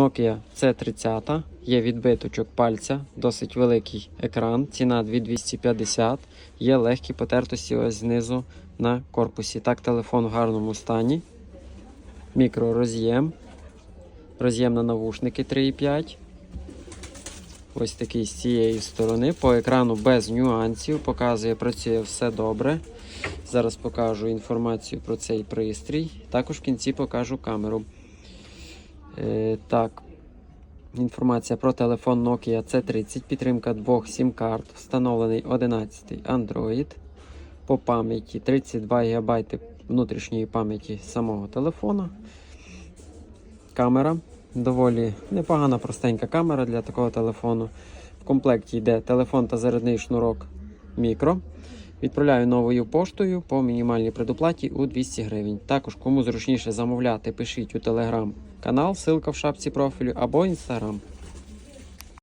Nokia C30, є відбиточок пальця, досить великий екран, ціна 2250, є легкі потертості ось знизу на корпусі. Так, телефон в гарному стані. Мікророз'єм. Роз'єм на навушники 3,5. Ось такий з цієї сторони. По екрану без нюансів. Показує, працює все добре. Зараз покажу інформацію про цей пристрій. Також в кінці покажу камеру. Е, так. Інформація про телефон Nokia C30, підтримка двох SIM-карт, встановлений 11 Android. По пам'яті 32 ГБ внутрішньої пам'яті самого телефона. Камера. Доволі непогана простенька камера для такого телефону. В комплекті йде телефон та зарядний шнурок мікро. Відправляю новою поштою по мінімальній предоплаті у 200 гривень. Також, кому зручніше замовляти, пишіть у телеграм канал, ссылка в шапці профілю або інстаграм.